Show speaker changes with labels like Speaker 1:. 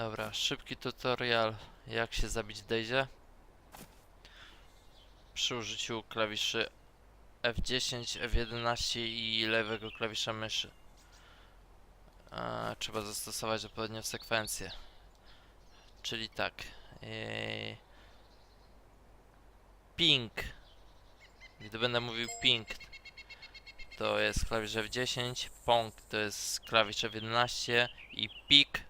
Speaker 1: Dobra, szybki tutorial jak się zabić Daisy. Przy użyciu klawiszy F10, F11 i lewego klawisza myszy. Trzeba zastosować odpowiednią sekwencję. Czyli tak. Yy, ping. Gdy będę mówił ping, to jest klawisz F10, pong to jest klawisz F11 i pik